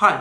Hi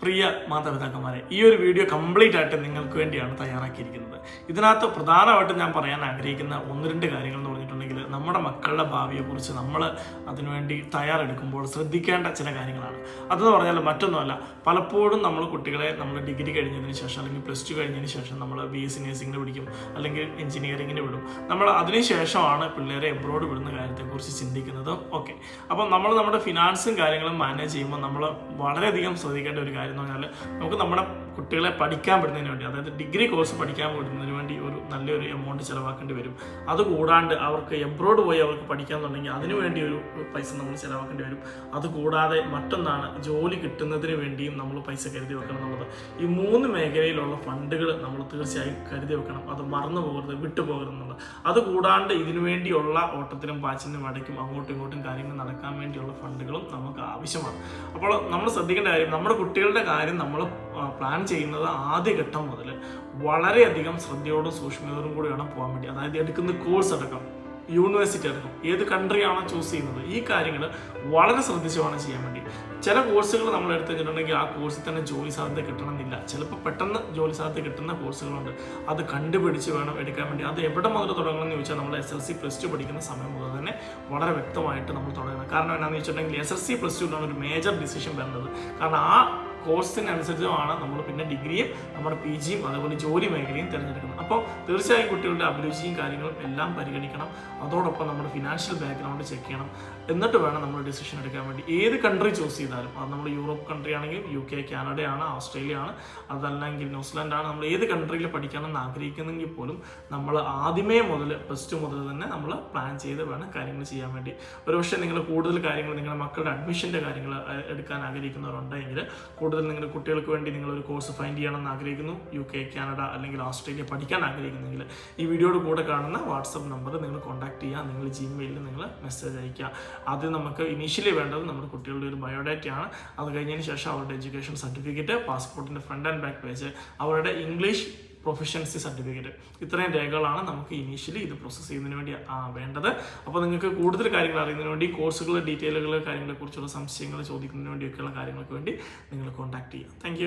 പ്രിയ മാതാപിതാക്കന്മാരെ ഈ ഒരു വീഡിയോ കംപ്ലീറ്റ് ആയിട്ട് നിങ്ങൾക്ക് വേണ്ടിയാണ് തയ്യാറാക്കിയിരിക്കുന്നത്. ഇതിനകത്ത് പ്രധാനമായിട്ടും ഞാൻ പറയാൻ ആഗ്രഹിക്കുന്ന ഒന്ന് രണ്ട് കാര്യങ്ങൾ എന്ന് പറഞ്ഞിട്ടുണ്ടെങ്കിൽ നമ്മുടെ മക്കളുടെ ഭാവിയെക്കുറിച്ച് നമ്മൾ അതിനുവേണ്ടി തയ്യാറെടുക്കുമ്പോൾ ശ്രദ്ധിക്കേണ്ട ചില കാര്യങ്ങളാണ്. അതെന്ന് പറഞ്ഞാൽ മറ്റൊന്നുമല്ല. പലപ്പോഴും നമ്മൾ കുട്ടികളെ നമ്മൾ ഡിഗ്രി കഴിഞ്ഞതിന് ശേഷം അല്ലെങ്കിൽ പ്ലസ് ടു കഴിഞ്ഞതിന് ശേഷം നമ്മൾ ബി എസ് സി നേഴ്സിംഗിന് പിടിക്കും അല്ലെങ്കിൽ എഞ്ചിനീയറിങ്ങിന് വിടും. നമ്മൾ അതിനുശേഷമാണ് പിള്ളേരെ എബ്രോഡ് വിടുന്ന കാര്യത്തെക്കുറിച്ച് ചിന്തിക്കുന്നത് ഓക്കെ അപ്പം നമ്മൾ നമ്മുടെ ഫിനാൻസും കാര്യങ്ങളും മാനേജ് ചെയ്യുമ്പോൾ നമ്മൾ വളരെയധികം ശ്രദ്ധിക്കേണ്ട ഒരു കാര്യം എന്ന് പറഞ്ഞാൽ നമുക്ക് നമ്മുടെ കുട്ടികളെ പഠിക്കാൻ വിടുന്നതിന് വേണ്ടി അതായത് ഡിഗ്രി കോഴ്സ് പഠിക്കാൻ വിടുന്നതിന് വേണ്ടി ഒരു നല്ലൊരു എമൗണ്ട് ചിലവാക്കേണ്ടി വരും. അതുകൂടാണ്ട് അവർക്ക് എബ്രോഡ് പോയി അവർക്ക് പഠിക്കാന്നുണ്ടെങ്കിൽ അതിനു വേണ്ടി ഒരു പൈസ നമ്മൾ ചിലവാക്കേണ്ടി വരും. അതുകൂടാതെ മറ്റൊന്നാണ് ജോലി കിട്ടുന്നതിന് വേണ്ടിയും നമ്മൾ പൈസ കരുതി വെക്കണം എന്നുള്ളത്. ഈ മൂന്ന് മേഖലയിലുള്ള ഫണ്ടുകൾ നമ്മൾ തീർച്ചയായും കരുതി വെക്കണം. അത് മറന്നു പോകരുത് വിട്ടുപോകരുത് എന്നുള്ളത്. അതുകൂടാണ്ട് ഇതിനു വേണ്ടിയുള്ള ഓട്ടത്തിനും പാച്ചിനും അടയ്ക്കും അങ്ങോട്ടും ഇങ്ങോട്ടും കാര്യങ്ങൾ നടക്കാൻ വേണ്ടിയുള്ള ഫണ്ടുകളും നമുക്ക് ആവശ്യമാണ്. അപ്പോൾ നമ്മൾ ശ്രദ്ധിക്കേണ്ട കാര്യം നമ്മുടെ കുട്ടികളുടെ കാര്യം നമ്മൾ പ്ലാൻ ചെയ്യുന്നത് ആദ്യഘട്ടം മുതൽ വളരെയധികം ശ്രദ്ധയോടും സൂക്ഷ്മതയോടും കൂടി വേണം പോകാൻ വേണ്ടി. അതായത് എടുക്കുന്ന കോഴ്സ് അടക്കം. യൂണിവേഴ്സിറ്റി ആയിരുന്നു ഏത് കൺട്രിയാണോ ചൂസ് ചെയ്യുന്നത്. ഈ കാര്യങ്ങൾ വളരെ ശ്രദ്ധിച്ച് വേണം ചെയ്യാൻ വേണ്ടി. ചില കോഴ്സുകൾ നമ്മൾ എടുത്തു കഴിഞ്ഞിട്ടുണ്ടെങ്കിൽ ആ കോഴ്സിൽ തന്നെ ജോലി സാധ്യത കിട്ടണമെന്നില്ല. ചിലപ്പോൾ പെട്ടെന്ന് ജോലി സാധ്യത കിട്ടുന്ന കോഴ്സുകളുണ്ട്. അത് കണ്ടുപിടിച്ച് വേണം എടുക്കാൻ വേണ്ടി. അത് എവിടെ മുതൽ തുടങ്ങണം എന്ന് ചോദിച്ചാൽ നമ്മൾ S L C plus two പഠിക്കുന്ന സമയം മുതൽ തന്നെ വളരെ വ്യക്തമായിട്ട് നമ്മൾ തുടങ്ങണം. കാരണം എന്നാന്ന് വെച്ചിട്ടുണ്ടെങ്കിൽ എസ് എൽ സി പ്ലസ് ടുവിലാണ് ഒരു മേജർ ഡിസിഷൻ വരുന്നത്. കാരണം ആ കോഴ്സിനനുസരിച്ചുമാണ് നമ്മൾ പിന്നെ ഡിഗ്രിയും നമ്മുടെ പി ജിയും അതുപോലെ ജോലി മേഖലയും തിരഞ്ഞെടുക്കുന്നത്. അപ്പോൾ തീർച്ചയായും കുട്ടികളുടെ അഭിരുചിയും കാര്യങ്ങളും എല്ലാം പരിഗണിക്കണം. അതോടൊപ്പം നമ്മുടെ ഫിനാൻഷ്യൽ ബാക്ക്ഗ്രൗണ്ട് ചെക്ക് ചെയ്യണം. എന്നിട്ട് വേണം നമ്മൾ ഡിസിഷൻ എടുക്കാൻ വേണ്ടി. ഏത് കൺട്രി ചൂസ് ചെയ്താലും അത് നമ്മൾ യൂറോപ്പ് കൺട്രി ആണെങ്കിൽ യു കെ കാനഡയാണ് ഓസ്ട്രേലിയ ആണ് അതല്ലെങ്കിൽ ന്യൂസിലാൻഡ് നമ്മൾ ഏത് കൺട്രിയിൽ പഠിക്കണമെന്ന് ആഗ്രഹിക്കുന്നെങ്കിൽ പോലും നമ്മൾ ആദ്യമേ മുതൽ പ്ലസ് ടു മുതൽ തന്നെ നമ്മൾ പ്ലാൻ ചെയ്ത് വേണം കാര്യങ്ങൾ ചെയ്യാൻ വേണ്ടി. ഒരുപക്ഷെ നിങ്ങൾ കൂടുതൽ കാര്യങ്ങൾ നിങ്ങളുടെ മക്കളുടെ അഡ്മിഷന്റെ കാര്യങ്ങൾ എടുക്കാൻ ആഗ്രഹിക്കുന്നവരുണ്ടെങ്കിൽ കൂടുതൽ നിങ്ങളുടെ കുട്ടികൾക്ക് വേണ്ടി നിങ്ങൾ ഒരു കോഴ്സ് ഫൈൻഡ് ചെയ്യണമെന്ന് ആഗ്രഹിക്കുന്നു. യു കെ കാനഡ അല്ലെങ്കിൽ ഓസ്ട്രേലിയ പഠിക്കാൻ ആഗ്രഹിക്കുന്നെങ്കിൽ ഈ വീഡിയോയുടെ കൂടെ കാണുന്ന വാട്സപ്പ് നമ്പർ നിങ്ങൾ കോൺടാക്ട് ചെയ്യുക. നിങ്ങൾ ജിമെയിലിൽ നിങ്ങൾ മെസ്സേജ് അയക്കുക അത് നമുക്ക് ഇനീഷ്യലി വേണ്ടത് നമ്മുടെ കുട്ടികളുടെ ഒരു ബയോഡാറ്റയാണ് അത് കഴിഞ്ഞതിന് ശേഷം അവരുടെ എഡ്യൂക്കേഷൻ സർട്ടിഫിക്കറ്റ് പാസ്പോർട്ടിന്റെ ഫ്രണ്ട് ആൻഡ് ബാക്ക് പേജ് അവരുടെ ഇംഗ്ലീഷ് പ്രൊഫഷൻസി സർട്ടിഫിക്കറ്റ് ഇത്രയും രേഖകളാണ് നമുക്ക് ഇനീഷ്യലി ഇത് പ്രോസസ്സ് ചെയ്യുന്നതിന് വേണ്ടി വേണ്ടത്. അപ്പോൾ നിങ്ങൾക്ക് കൂടുതൽ കാര്യങ്ങൾ അറിയുന്നതിന് വേണ്ടി കോഴ്സുകൾ ഡീറ്റെയിലുകൾ കാര്യങ്ങളെക്കുറിച്ചുള്ള സംശയങ്ങൾ ചോദിക്കുന്നതിന് വേണ്ടിയൊക്കെയുള്ള കാര്യങ്ങൾക്ക് വേണ്ടി നിങ്ങൾ കോൺടാക്ട് ചെയ്യാം. താങ്ക്